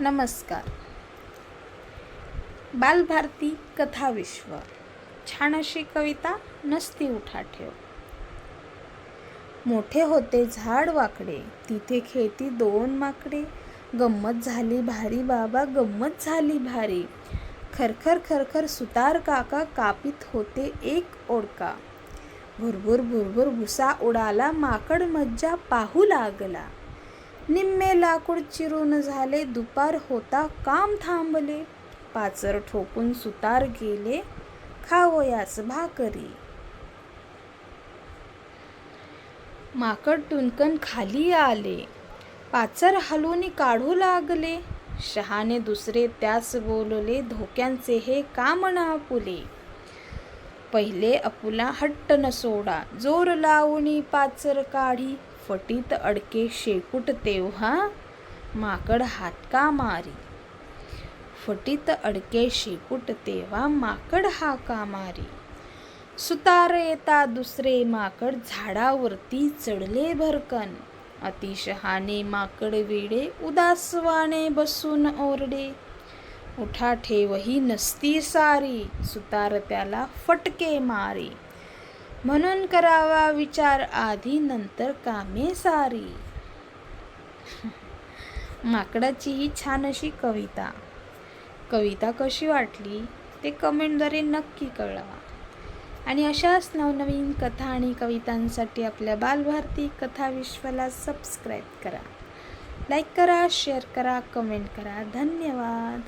नमस्कार. बालभारती कथाविश्व छान अशी कविता नसती उठा ठेव. मोठे होते झाड वाकडे तिथे खेळती दोन माकडे. गंमत झाली भारी बाबा गंमत झाली भारी. खरखर खरखर सुतार काका कापित होते एक ओडका. भुरभुर भुरभुर भुसा उडाला माकड मज्जा पाहू लागला. निम्मे लाकूड चिरून झाले दुपार होता काम थांबले. पाचर ठोकून सुतार गेले खावयास भाकरी. माकड टुनकन खाली आले. पाचर हलवून काढू लागले. शहाने दुसरे त्यास बोलले धोक्यांचे हे काम ना आपुले? पहिले अपुला हट्ट न सोडा. जोर लावणी पाचर काढी. फटीत अडके शेपूट तेव्हा माकड हातका मारी. फटीत अडके शेपूट तेव्हा माकड हाका मारी. सुतार येता दुसरे माकड झाडावरती चढले भरकन. अतिशहाणे माकड वेडे उदासवाने बसून ओरडे. उठा ठेवही नसती सारी सुतार त्याला फटके मारी. म्हणून करावा विचार. आधी नंतर कामे सारी. माकडाची ही छान अशी कविता. कविता कशी वाटली ते कमेंटद्वारे नक्की कळवा. आणि अशाच नवनवीन कथा आणि कवितांसाठी आपल्या बालभारती कथा विश्वाला सबस्क्राईब करा. लाईक करा शेअर करा कमेंट करा. धन्यवाद.